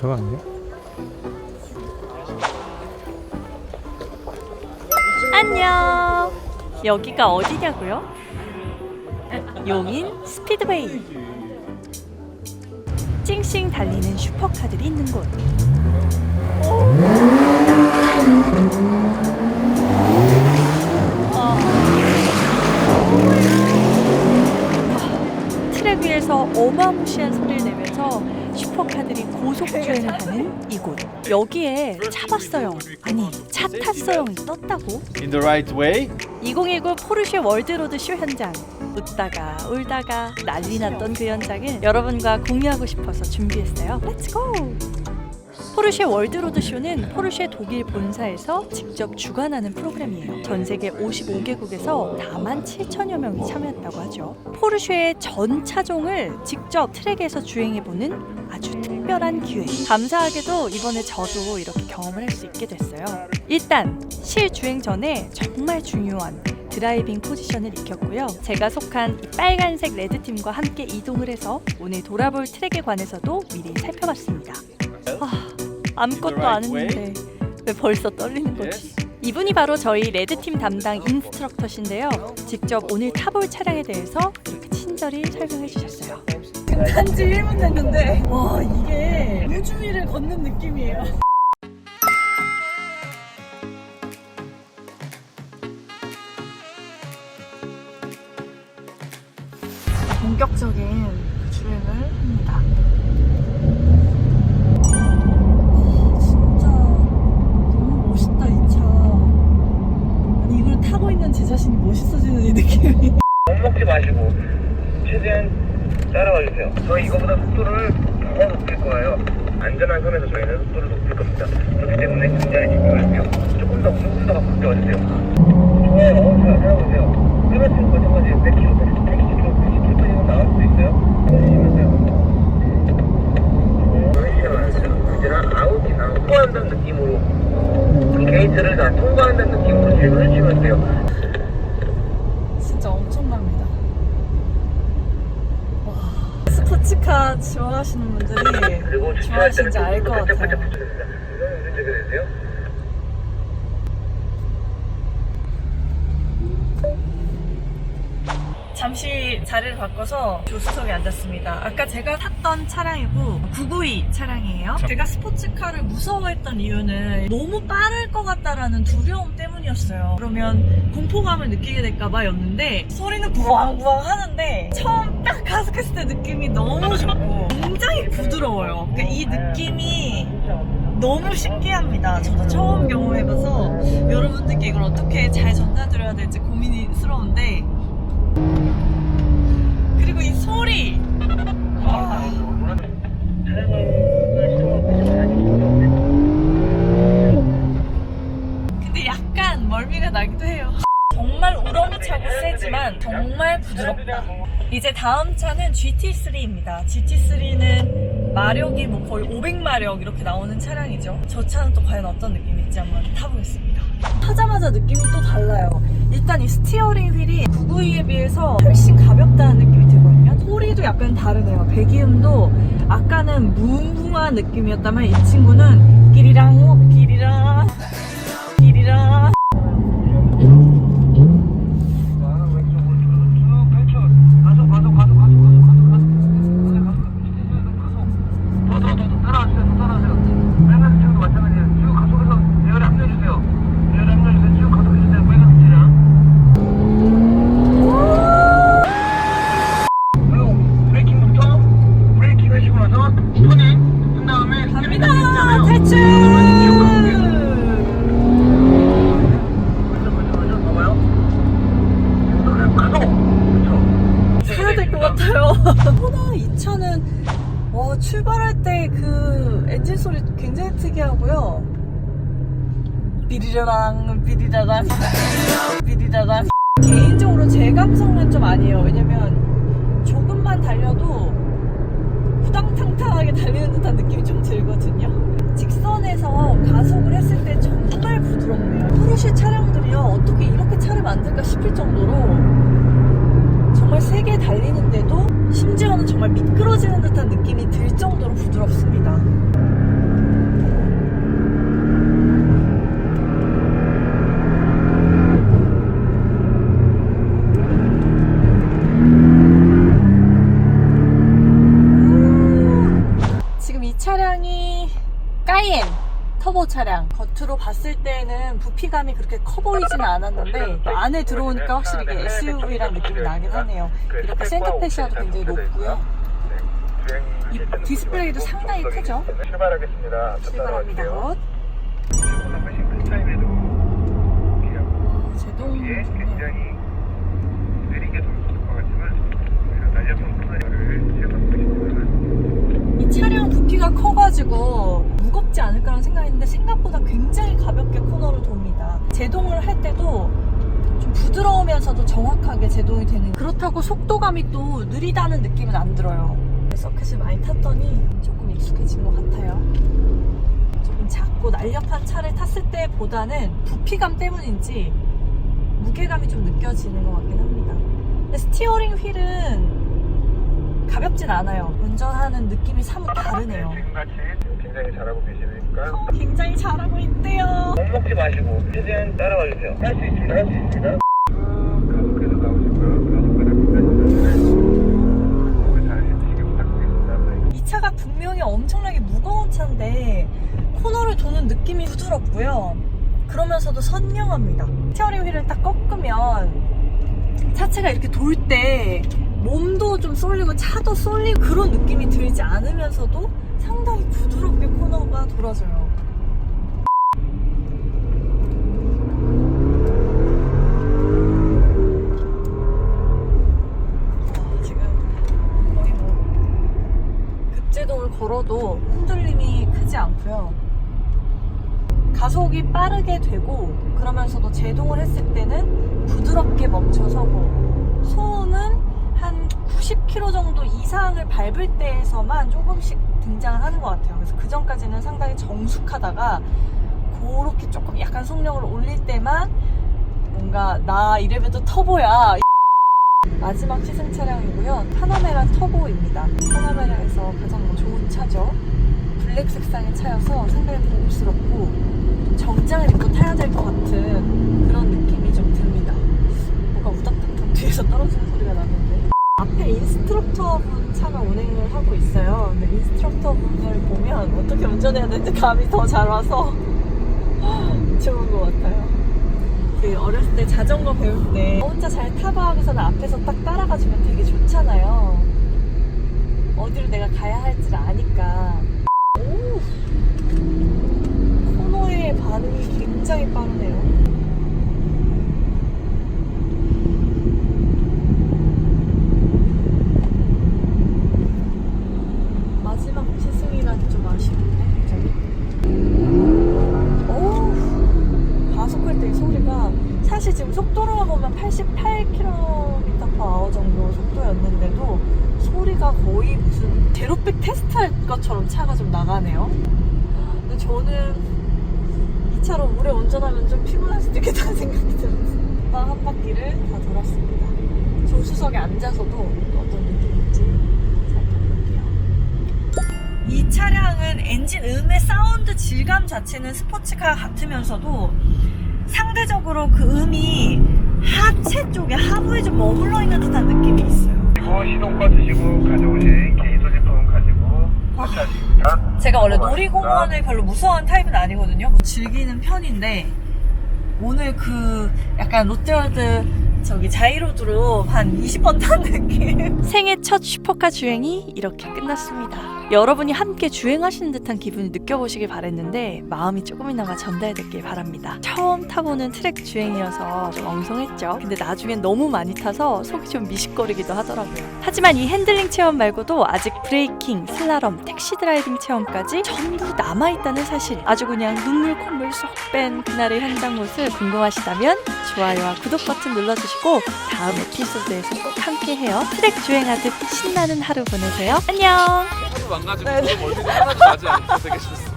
저거 아니야? 안녕. 여기가 어디냐고요? 용인 스피드웨이. 찡찡 달리는 슈퍼카들이 있는 곳. 와, 트랙 위에서 어마무시한 소리를 내면서 슈퍼카들이 고속 주행을 하는 이곳. 여기에 차 봤어요. 아니, 차 탔어요이 떴다고? In the right way? 2019 포르쉐 월드로드 쇼 현장 웃다가 울다가 난리 났던 그 현장을 여러분과 공유하고 싶어서 준비했어요. 렛츠 고! 포르쉐 월드로드 쇼는 포르쉐 독일 본사에서 직접 주관하는 프로그램이에요. 전 세계 55개국에서 4만 7천여 명이 참여했다고 하죠. 포르쉐의 전 차종을 직접 트랙에서 주행해보는 아주 특별한 기회. 감사하게도 이번에 저도 이렇게 경험을 할 수 있게 됐어요. 일단 실주행 전에 정말 중요한 드라이빙 포지션을 익혔고요. 제가 속한 이 빨간색 레드 팀과 함께 이동을 해서 오늘 돌아볼 트랙에 관해서도 미리 살펴봤습니다. 아, 아무것도 안 했는데 왜 벌써 떨리는 거지? 이분이 바로 저희 레드팀 담당 인스트럭터신데요. 직접 오늘 타볼 차량에 대해서 이렇게 친절히 설명해 주셨어요. 단지 1분 됐는데 와 이게 우주 위를 걷는 느낌이에요 더 가깝게 와주세요. 좋아요. 자, 따라오세요. 떨어지는 과정까지 100km, 120km, 110km 정도 나올 수 있어요. 떨어지시면서요. 떨어지시면서 언제나 아웃이 나 통과한다는 느낌으로 그 게이트를 다 통과한다는 느낌으로 주행을 해주시면 돼요. 진짜 엄청납니다. 와, 스포츠카 좋아하시는 분들이 좋아하시는지 알 것 같아요. 깜짝 붙여줍니다. 이건 운전자가 되세요? 잠시 자리를 바꿔서 조수석에 앉았습니다. 아까 제가 탔던 차량이고 992 차량이에요. 제가 스포츠카를 무서워했던 이유는 너무 빠를 것 같다라는 두려움 때문이었어요. 그러면 공포감을 느끼게 될까봐 였는데 소리는 부엉부엉 하는데 처음 딱 가속했을 때 느낌이 너무 좋고 굉장히 부드러워요. 그러니까 이 느낌이 너무 신기합니다. 저도 처음 경험해봐서 여러분들께 이걸 어떻게 잘 전달드려야 될지 고민스러운데 그리고 이 소리. 와, 근데 약간 멀미가 나기도 해요. 정말 우렁차고 세지만 정말 부드럽다. 이제 다음 차는 GT3입니다. GT3는 마력이 뭐 거의 500마력 이렇게 나오는 차량이죠. 저 차는 또 과연 어떤 느낌일지 한번 타보겠습니다. 타자마자 느낌이 또 달라요 일단 이 스티어링 휠이 992에 비해서 훨씬 가볍다는 느낌이 들거든요. 소리도 약간 다르네요. 배기음도 아까는 뭉뭉한 느낌이었다면 이 친구는 끼리랑 끼리랑 끼리랑 갑니다 탈출 사야 될 것 같아요. 호나 이 차는 와, 출발할 때 그 엔진 소리 특이하고요. 비리라랑 비리라랑 비리라랑 개인적으로 제 감성은 좀 아니에요. 왜냐면 조금만 달려도 후당탕탕하게 달리는 듯한 느낌이 좀 들거든요. 직선에서 가속을 했을 때 정말 부드럽네요. 포르쉐 차량들이요 어떻게 이렇게 차를 만들까 싶을 정도로 정말 세게 달리는데도 심지어는 정말 미끄러지는 듯한 느낌이 들 정도로 부드럽습니다. 터보 차량. 겉으로 봤을 때는 부피감이 그렇게 커 보이지는 않았는데 안에 들어오니까 확실히 이게 SUV란 느낌이 나긴 하네요. 이렇게 센터페시아도 굉장히 높고요. 이 디스플레이도 상당히 크죠? 출발하겠습니다. 출발합니다. 곧. 그냥 제동 굉장히 느리게 것 같지만 이 차량 부피가 커가지고 무겁지 않을까라는 생각했는데 생각보다 굉장히 가볍게 코너를 돕니다. 제동을 할 때도 좀 부드러우면서도 정확하게 제동이 되는 그렇다고 속도감이 또 느리다는 느낌은 안 들어요. 서킷을 많이 탔더니 조금 익숙해진 것 같아요. 조금 작고 날렵한 차를 탔을 때보다는 부피감 때문인지 무게감이 좀 느껴지는 것 같긴 합니다. 근데 스티어링 휠은 가볍진 않아요. 운전하는 느낌이 사뭇 다르네요. 지금같이 굉장히 잘하고 계시 니까 어, 굉장히 잘하고 있대요. 못 먹지 마시고 최대한 따라와 주세요. 할 수 있습니다. 할 수 있습니다. 나오시고요. 잘 부탁드리겠습니다. 이 차가 분명히 엄청나게 무거운 차인데 코너를 도는 느낌이 부드럽고요. 그러면서도 선명합니다. 스티어링 휠을 딱 꺾으면 차체가 이렇게 돌 때 몸도 좀 쏠리고 차도 쏠리고 그런 느낌이 들지 않으면서도 상당히 부드럽게 코너가 돌아져요. 와, 지금 거의 뭐 급제동을 걸어도 흔들림이 크지 않고요. 가속이 빠르게 되고 그러면서도 제동을 했을 때는 부드럽게 멈춰서고 소음은 한 90km 정도 이상을 밟을 때에서만 조금씩 등장을 하는 것 같아요. 그래서 그 전까지는 상당히 정숙하다가 그렇게 조금 약간 속력을 올릴 때만 뭔가 나 이래봬도 터보야 마지막 시승 차량이고요. 파나메라 터보입니다. 파나메라에서 가장 뭐 좋은 차죠. 블랙 색상의 차여서 상당히 고급스럽고 좀 정장을 입고 타야 될 것 같은 뒤에서 떨어지는 소리가 나는데 앞에 인스트럭터 분 차가 운행을 하고 있어요. 근데 인스트럭터 분을 보면 어떻게 운전해야 되는지 감이 더 잘 와서 좋은 것 같아요. 그 어렸을 때 자전거 배울 때 혼자 잘 타봐 하고서는 앞에서 딱 따라가주면 되게 좋잖아요. 어디로 내가 가야 할지를 아니까. 오! 코너의 반응이 굉장히 빠르네요. 마지막 시승이라니 좀 아쉬운데, 갑자기. 오! 가속할 때 이 소리가 사실 지금 속도로만 보면 88km/h 정도 속도였는데도 소리가 거의 무슨 제로백 테스트 할 것처럼 차가 좀 나가네요. 근데 저는 이 차로 오래 운전하면 좀 피곤할 수도 있겠다는 생각이 들었어요. 한 바퀴를 다 돌았습니다. 조수석에 앉아서도 또 어떤 느낌인지 살펴볼게요. 이 차량은 엔진 음의 사운드 질감 자체는 스포츠카 같으면서도 상대적으로 그 음이 하체 쪽에 하부에 좀 머물러 있는 듯한 느낌이 있어요. 시동과 드시고 가져오신 제가 원래 놀이공원을 별로 무서워하는 타입은 아니거든요. 뭐 즐기는 편인데 오늘 그 약간 롯데월드 저기 자이로드로 한 20번 탄 느낌. 생애 첫 슈퍼카 주행이 이렇게 끝났습니다. 여러분이 함께 주행하시는 듯한 기분을 느껴보시길 바랬는데 마음이 조금이나마 전달됐길 바랍니다. 처음 타보는 트랙 주행이어서 좀 엉성했죠. 근데 나중엔 너무 많이 타서 속이 좀 미식거리기도 하더라고요. 하지만 이 핸들링 체험 말고도 아직 브레이킹, 슬라럼, 택시 드라이빙 체험까지 전부 남아있다는 사실. 아주 그냥 눈물 콧물 쏙 뺀 그날의 현장 모습 궁금하시다면 좋아요와 구독 버튼 눌러주시고 다음 에피소드에서 꼭 함께해요. 트랙 주행하듯 신나는 하루 보내세요. 안녕! 망가지고 멀리 하나도 나지 않고 되게 좋습니다.